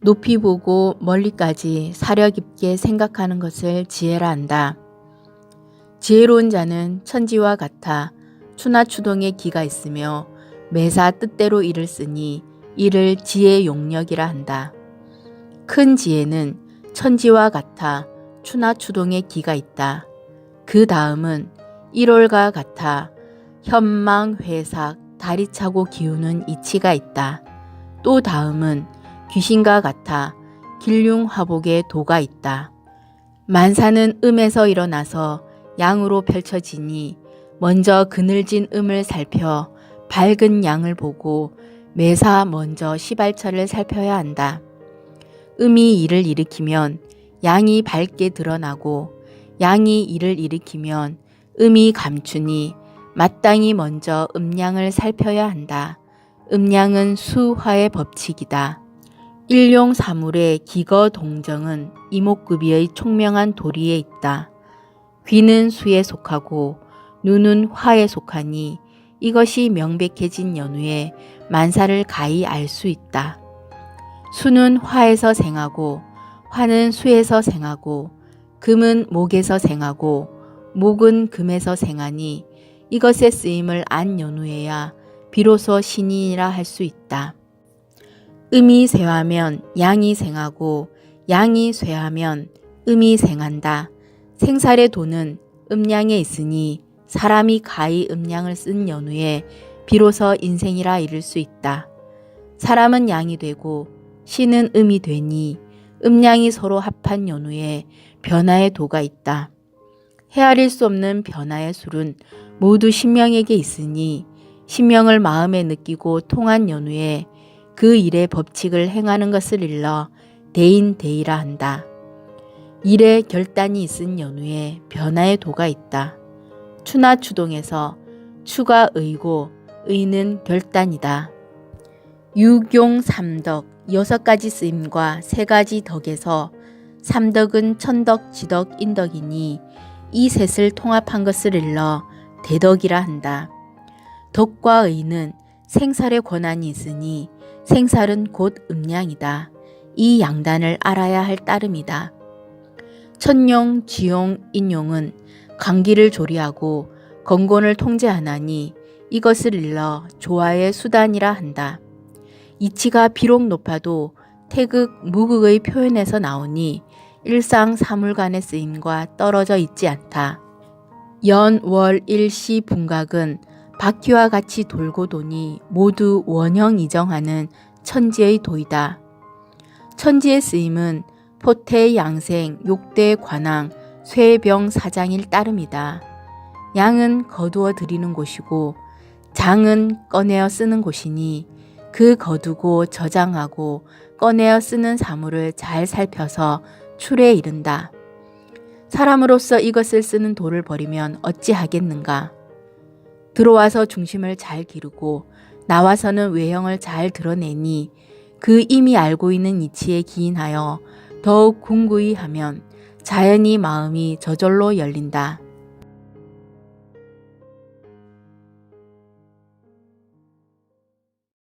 높이 보고 멀리까지 사려 깊게 생각하는 것을 지혜라 한다. 지혜로운 자는 천지와 같아 추나추동의 기가 있으며 매사 뜻대로 일을 쓰니 이를 지혜 용력이라 한다. 큰 지혜는 천지와 같아 추나추동의 기가 있다. 그 다음은 1월과 같아 현망 회삭 다리 차고 기우는 이치가 있다. 또 다음은 귀신과 같아 길륭화복의 도가 있다. 만사는 음에서 일어나서 양으로 펼쳐지니 먼저 그늘진 음을 살펴 밝은 양을 보고 매사 먼저 시발처를 살펴야 한다. 음이 이를 일으키면 양이 밝게 드러나고 양이 이를 일으키면 음이 감추니 마땅히 먼저 음양을 살펴야 한다. 음양은 수화의 법칙이다. 일용 사물의 기거 동정은 이목구비의 총명한 도리에 있다. 귀는 수에 속하고 눈은 화에 속하니 이것이 명백해진 연후에 만사를 가히 알 수 있다. 수는 화에서 생하고 화는 수에서 생하고 금은 목에서 생하고 목은 금에서 생하니 이것의 쓰임을 안 연후에야 비로소 신이라 할 수 있다. 음이 쇠하면 양이 생하고 양이 쇠하면 음이 생한다. 생살의 도는 음양에 있으니 사람이 가히 음양을 쓴 연후에 비로소 인생이라 이를 수 있다. 사람은 양이 되고 신은 음이 되니 음양이 서로 합한 연후에 변화의 도가 있다. 헤아릴 수 없는 변화의 술은 모두 신명에게 있으니 신명을 마음에 느끼고 통한 연후에 그 일의 법칙을 행하는 것을 일러 대인대이라 한다. 일의 결단이 있은 연후에 변화의 도가 있다. 추나 추동에서 추가 의고 의는 결단이다. 유경 삼덕 여섯 가지 쓰임과 세 가지 덕에서 삼덕은 천덕, 지덕, 인덕이니 이 셋을 통합한 것을 일러 대덕이라 한다. 덕과 의는 생살의 권한이 있으니 생살은 곧 음양이다. 이 양단을 알아야 할 따름이다. 천용, 지용, 인용은 강기를 조리하고 건곤을 통제하나니 이것을 일러 조화의 수단이라 한다. 이치가 비록 높아도 태극, 무극의 표현에서 나오니 일상 사물간의 쓰임과 떨어져 있지 않다. 연, 월, 일 시, 분각은 바퀴와 같이 돌고 도니 모두 원형 이정하는 천지의 도이다. 천지의 쓰임은 포태, 양생, 욕대, 관왕, 쇠병, 사장일 따름이다. 양은 거두어 드리는 곳이고 장은 꺼내어 쓰는 곳이니 그 거두고 저장하고 꺼내어 쓰는 사물을 잘 살펴서 출에 이른다. 사람으로서 이것을 쓰는 도를 버리면 어찌하겠는가? 들어와서 중심을 잘 기르고 나와서는 외형을 잘 드러내니 그 이미 알고 있는 이치에 기인하여 더욱 궁구히 하면 자연히 마음이 저절로 열린다.